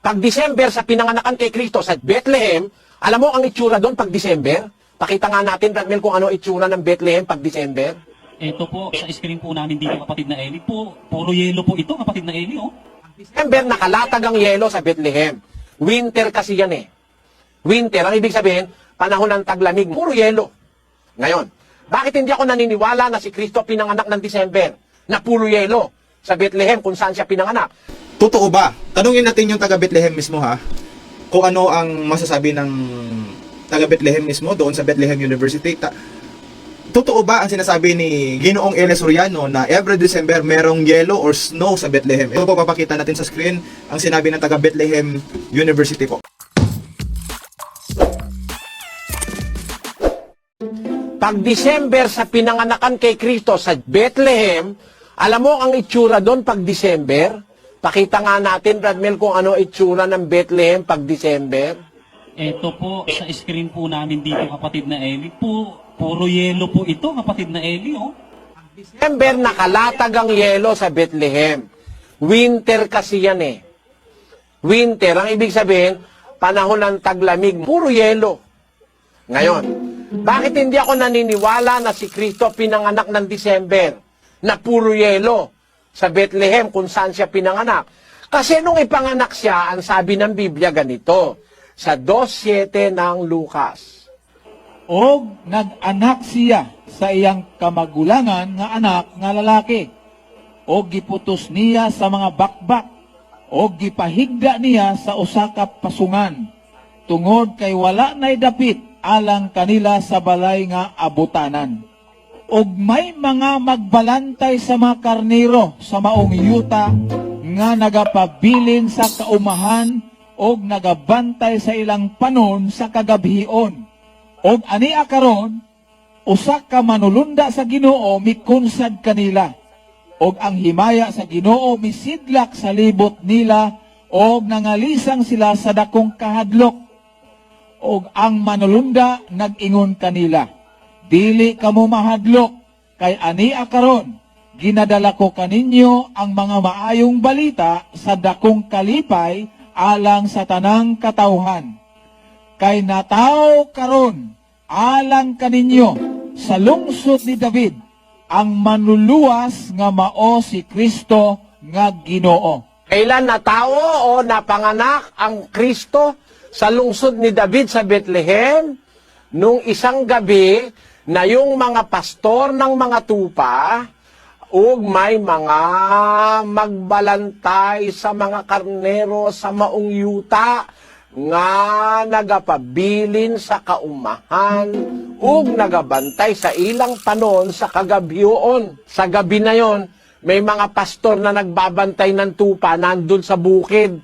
Pag December sa pinanganakan kay Kristo sa Bethlehem, alam mo ang itsura doon pag December? Pakita nga natin, Brad Mel, kung ano itsura ng Bethlehem pag December. Ito po, sa screen po namin dito, kapatid na Eli. Po, puro yelo po ito, kapatid na Eli, oh. December, nakalatag ang yelo sa Bethlehem. Winter kasi yan eh. Winter, ang ibig sabihin, panahon ng taglamig, puro yelo. Ngayon, bakit hindi ako naniniwala na si Kristo pinanganak ng December, na puro yelo sa Bethlehem kung saan siya pinanganak? Totoo ba? Tanungin natin yung taga Bethlehem mismo ha. Kung ano ang masasabi ng taga Bethlehem mismo doon sa Bethlehem University. Ta- Totoo ba ang sinasabi ni Ginoong Ele Soriano na every December merong yellow or snow sa Bethlehem? Ito po papakita natin sa screen ang sinabi ng taga Bethlehem University po. Pag December sa pinanganakan kay Kristo sa Bethlehem, alam mo ang itsura doon pag December? Pakita nga natin, Brad Mel, kung ano itsura ng Bethlehem pag December. Ito po, sa screen po namin dito, kapatid na Eli. Po, puro yelo po ito, kapatid na Eli, oh. December, nakalatag ang yelo sa Bethlehem. Winter kasi yan eh. Winter, ang ibig sabihin, panahon ng taglamig, puro yelo. Ngayon, bakit hindi ako naniniwala na si Kristo pinanganak ng December na puro yelo sa Bethlehem kung saan siya pinanganak? Kasi nung ipanganak siya, ang sabi ng Biblia ganito, sa 2.7 ng Lucas. og nag-anak siya sa iyang kamagulangan nga anak nga lalaki og giputos niya sa mga bakbak og gipahigda niya sa usa pasungan tungod kay wala nay dapit alang kanila sa balay nga abutanan og may mga magbalantay sa mga karnero sa maong yuta nga nagapabilin sa kaumahan og nagabantay sa ilang panon sa kagabhion Og ani akaron usa ka manulunda sa Ginoo mikunsad kanila. Og ang himaya sa Ginoo misidlak sa libot nila og nangalisang sila sa dakong kahadlok. Og ang manulunda nag-ingon kanila, dili kamo mahadlok kay ani akaron ginadala ko kaninyo ang mga maayong balita sa dakong kalipay alang sa tanang katawhan kay nataw karon alang kaninyo sa lungsod ni David ang manluluwas nga mao si Kristo nga Ginoo. Kailan natao o napanganak ang Kristo sa lungsod ni David sa Bethlehem? Nung isang gabi na yung mga pastor ng mga tupa ug may mga magbalantay sa mga karnero sa maong yuta nga nagapabilin sa kaumahan ug nagabantay sa ilang panon sa kagabhion. Sa gabi na yon, may mga pastor na nagbabantay ng tupa nandun sa bukid.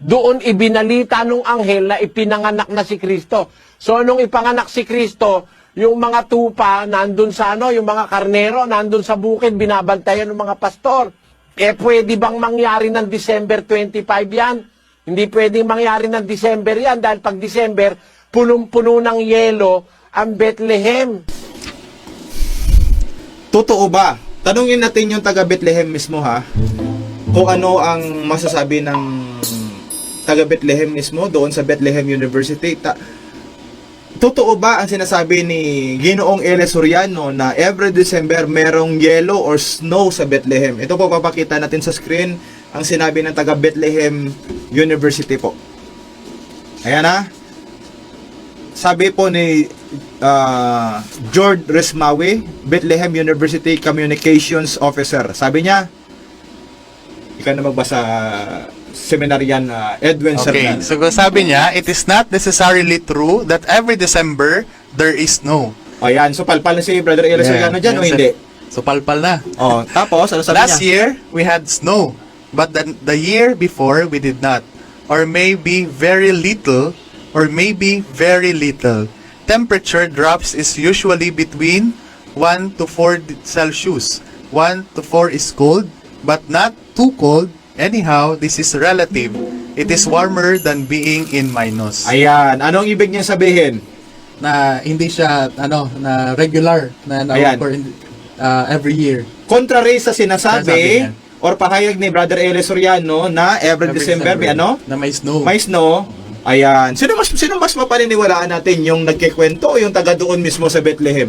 Doon ibinalita nung anghel na ipinanganak na si Kristo. So nung ipanganak si Kristo, yung mga tupa nandun sa ano, yung mga karnero nandun sa bukid, binabantayan ng mga pastor. Eh pwede bang mangyari ng December 25 yan? Hindi pwedeng mangyari ng December yan dahil pag December, punong-puno ng yelo ang Bethlehem. Totoo ba? Tanungin natin yung taga Bethlehem mismo ha. Kung ano ang masasabi ng taga Bethlehem mismo doon sa Bethlehem University. Ta- Totoo ba ang sinasabi ni Ginoong Ele Soriano na every December merong yellow or snow sa Bethlehem? Ito po papakita natin sa screen ang sinabi ng taga Bethlehem University po. Ayan na. Sabi po ni ah, George Resmawi, Bethlehem University Communications Officer. Sabi niya, ikaw na magbasa seminaryan na Edwin Okay, Sernan. so sabi niya, it is not necessarily true that every December there is snow. Ayan, so palpal na si Brother Ele Soriano dyan o Yan, hindi? So palpal na. Oh, tapos, ano sabi Last niya? year, we had snow. But the, the year before, we did not. Or maybe very little, or maybe very little. Temperature drops is usually between 1 to 4 d- Celsius. 1 to 4 is cold, but not too cold. Anyhow, this is relative. It is warmer than being in minus. Ayan, anong ibig niya sabihin? na hindi siya ano na regular na na Ayan. for in- uh, every year. Contrary sa Sinasabi or pahayag ni Brother Eli Soriano na every, December, may ano? Na may snow. may snow. Ayan. Sino mas sino mas mapaniniwalaan natin yung nagkikwento o yung taga doon mismo sa Bethlehem?